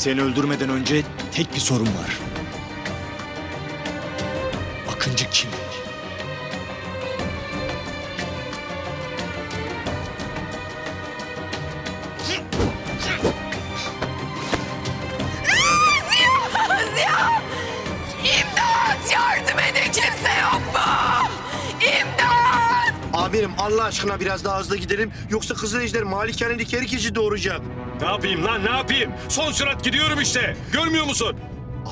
Seni öldürmeden önce tek bir sorun var. Akıncı kim? Amirim Allah aşkına biraz daha hızlı gidelim. Yoksa Kızılejder malikanedeki herkesi doğuracak. Ne yapayım lan ne yapayım? Son sürat gidiyorum işte. Görmüyor musun?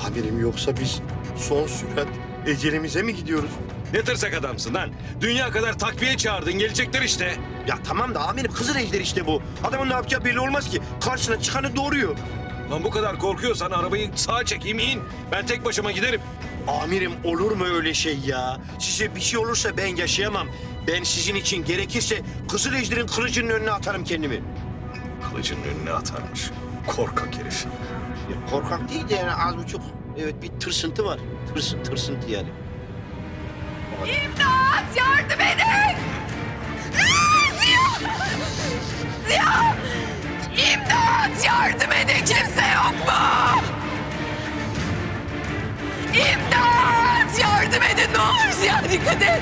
Amirim yoksa biz son sürat ecelimize mi gidiyoruz? Ne tırsak adamsın lan. Dünya kadar takviye çağırdın gelecekler işte. Ya tamam da amirim Kızılejder işte bu. Adamın ne yapacağı belli olmaz ki. Karşına çıkanı doğuruyor. Lan bu kadar korkuyorsan arabayı sağa çekeyim in. Ben tek başıma giderim. Amirim olur mu öyle şey ya? Size bir şey olursa ben yaşayamam. Ben sizin için gerekirse Kızılejder'in kılıcının önüne atarım kendimi. Kılıcının önüne atarmış. Korkak herif. Ya korkak değil de yani az buçuk evet bir tırsıntı var. Tırs, tırsıntı yani. İmdat! Olur Ziya dikkat et!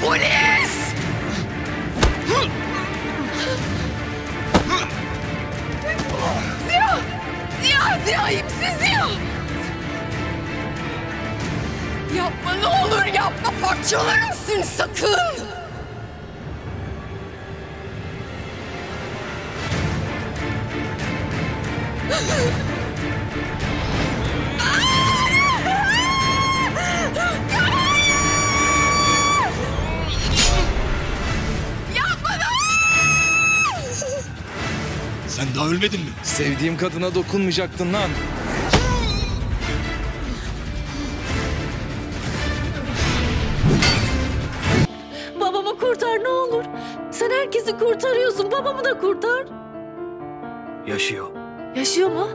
Polis! Ziya! Ziya! Ziya misin Ziya? Yapma ne olur yapma parçalarım seni sakın. Sen daha ölmedin mi? Sevdiğim kadına dokunmayacaktın lan. Babamı kurtar ne olur. Sen herkesi kurtarıyorsun. Babamı da kurtar. Yaşıyor. Yaşıyor mu?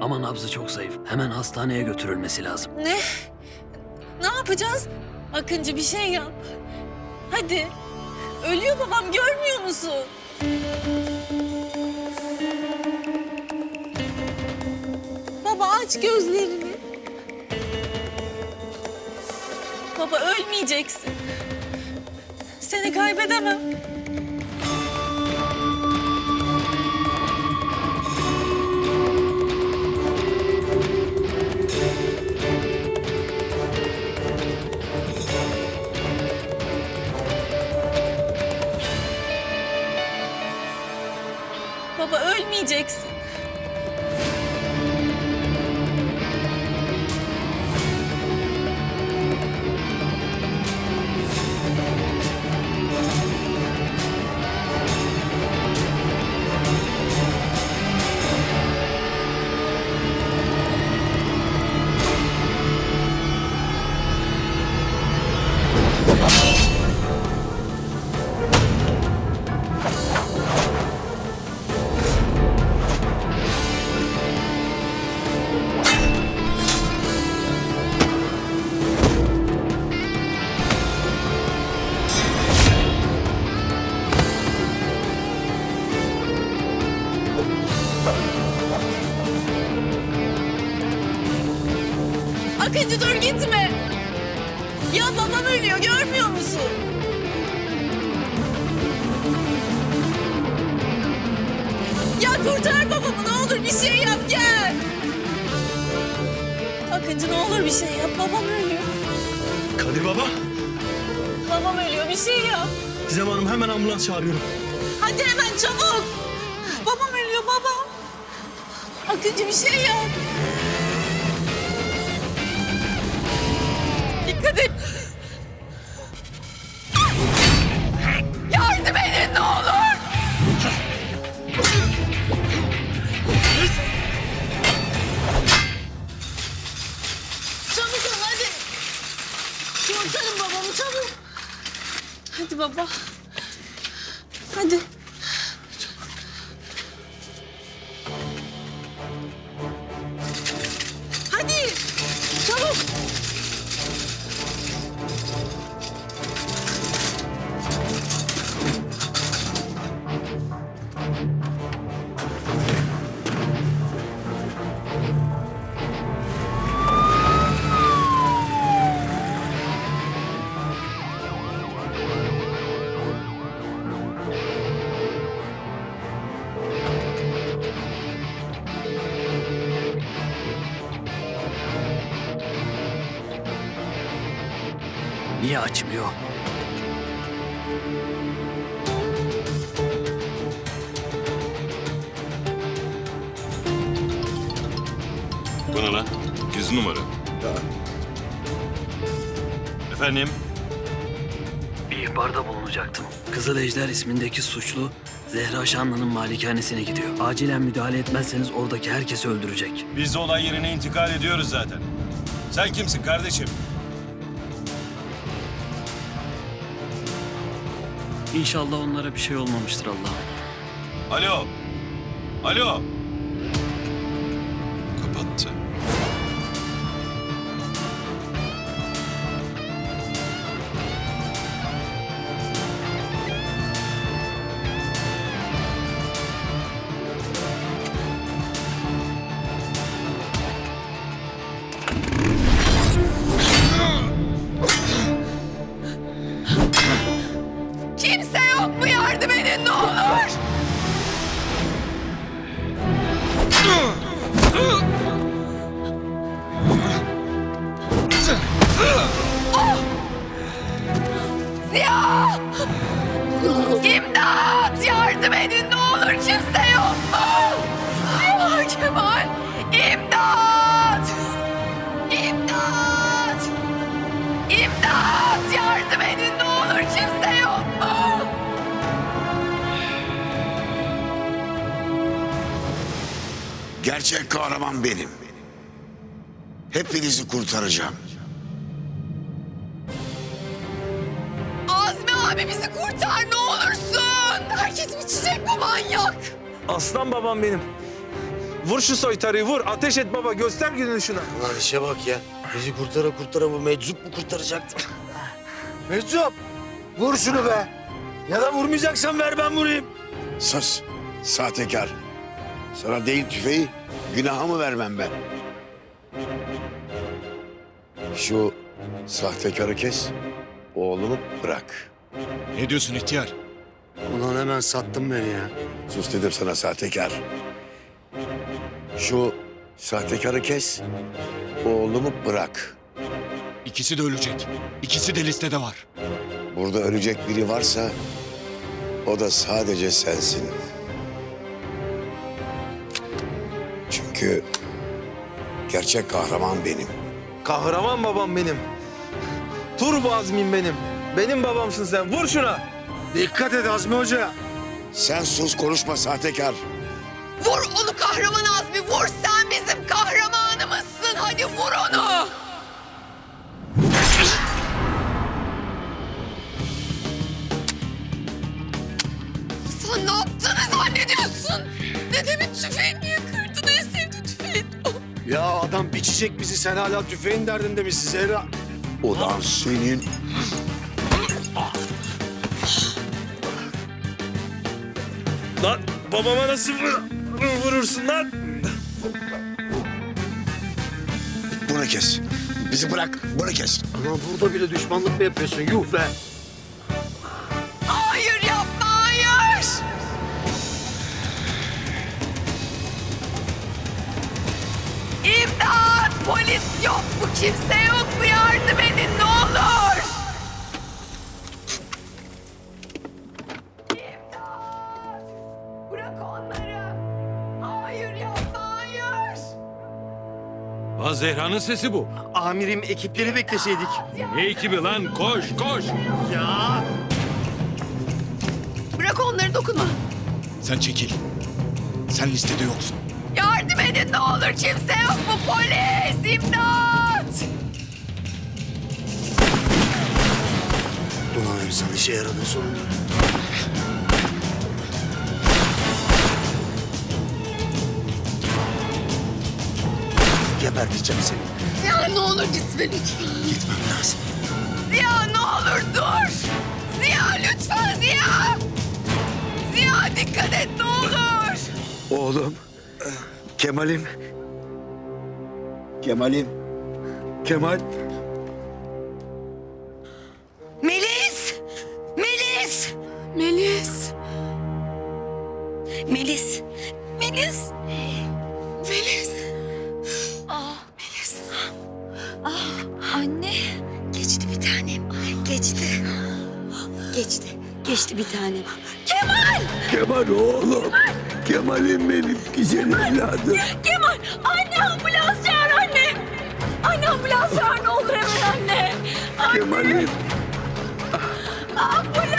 Ama nabzı çok zayıf. Hemen hastaneye götürülmesi lazım. Ne? Ne yapacağız? Akıncı bir şey yap. Hadi. Ölüyor babam görmüyor musun? Aç gözlerini. Baba ölmeyeceksin. Seni kaybedemem. Ya kurtar babamı ne olur bir şey yap gel. Akıncı ne olur bir şey yap babam ölüyor. Kadir baba, Babam ölüyor bir şey yap. Gizem Hanım hemen ambulans çağırıyorum. Hadi hemen çabuk. Babam ölüyor babam. Akıncı bir şey yap. Dikkat et. Niye açmıyor? Bu ne lan? Gizli numara. Efendim? Bir ihbarda bulunacaktım. Kızıl Ejder ismindeki suçlu Zehra Şanlı'nın malikanesine gidiyor. Acilen müdahale etmezseniz oradaki herkesi öldürecek. Biz de olay yerine intikal ediyoruz zaten. Sen kimsin kardeşim? İnşallah onlara bir şey olmamıştır Allah'ım. Alo. Alo. Kapattı. Ne olur? Gerçek kahraman benim. Hepinizi kurtaracağım. Azmi abi bizi kurtar ne olursun. Herkes biçecek bu manyak. Aslan babam benim. Vur şu soytarıyı vur. Ateş et baba. Göster gününü şuna. Lan işe bak ya. Bizi kurtara kurtara bu meczup mu kurtaracaktı? meczup! Vur şunu be! Ya da vurmayacaksan ver ben vurayım. Sus, sahtekar. Sana değil tüfeği, günaha mı vermem ben? Şu sahtekarı kes, oğlumu bırak. Ne diyorsun ihtiyar? Ulan hemen sattın beni ya. Sus dedim sana sahtekar. Şu sahtekarı kes, oğlumu bırak. İkisi de ölecek. İkisi de listede var. Burada ölecek biri varsa o da sadece sensin. Çünkü gerçek kahraman benim. Kahraman babam benim. Turbo Azmin benim. Benim babamsın sen. Vur şuna. Dikkat et Azmi Hoca. Sen sus konuşma sahtekar. Vur onu kahraman Azmi vur sen bizim kahramanımızsın. Hadi vur onu. Sen ne yaptığını zannediyorsun? Dedemin tüfeğini niye Ya adam biçecek bizi sen hala tüfeğin derdinde misin Zehra? Ulan senin Lan babama nasıl vur- vurursun lan? bunu kes. Bizi bırak, bunu kes. Ulan burada bile düşmanlık mı yapıyorsun? Yuh be! Polis yok mu? Kimse yok mu? Yardım edin ne olur. İmdat! Bırak onları. Hayır yapma hayır. Lan Zehra'nın sesi bu. Amirim ekipleri bekleseydik. Ne ekibi lan? Koş koş. Ya Bırak onları dokunma. Sen çekil. Sen listede yoksun. Yardım edin ne olur. Kimse yok mu? Polis! İmdat! Ulan insan işe yaradı sonunda. Geberteceğim seni. Ya ne olur gitme lütfen. Gitmem lazım. Ziya ne olur dur. Ziya lütfen Ziya. Ziya dikkat et ne olur. Oğlum. Kemal'im. Kemal'im. Kemal. Melis! Melis! Melis. Melis! Melis! Melis. Ah Melis! Ah anne! Geçti bir tanem. Geçti. Geçti. Geçti bir tane. Kemal oğlum. Kemal'im benim güzel evladım. Kemal anne ambulans çağır anne. Anne ambulans çağır ne olur hemen anne. Kemal'im. Ambulans.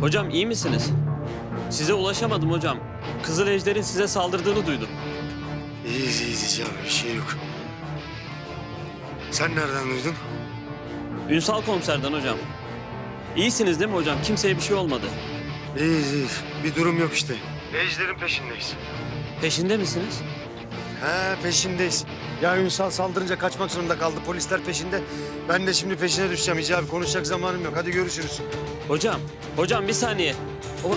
Hocam iyi misiniz? Size ulaşamadım hocam. Kızıl Ejder'in size saldırdığını duydum. İyiyiz iyiyiz abi bir şey yok. Sen nereden duydun? Ünsal komiserden hocam. İyisiniz değil mi hocam? Kimseye bir şey olmadı. İyiyiz iyiyiz. Bir durum yok işte. Ejder'in peşindeyiz. Peşinde misiniz? He peşindeyiz. Ya Ünsal saldırınca kaçmak zorunda kaldı. Polisler peşinde. Ben de şimdi peşine düşeceğim Hicabi. Konuşacak zamanım yok. Hadi görüşürüz. Hocam, hocam bir saniye. O,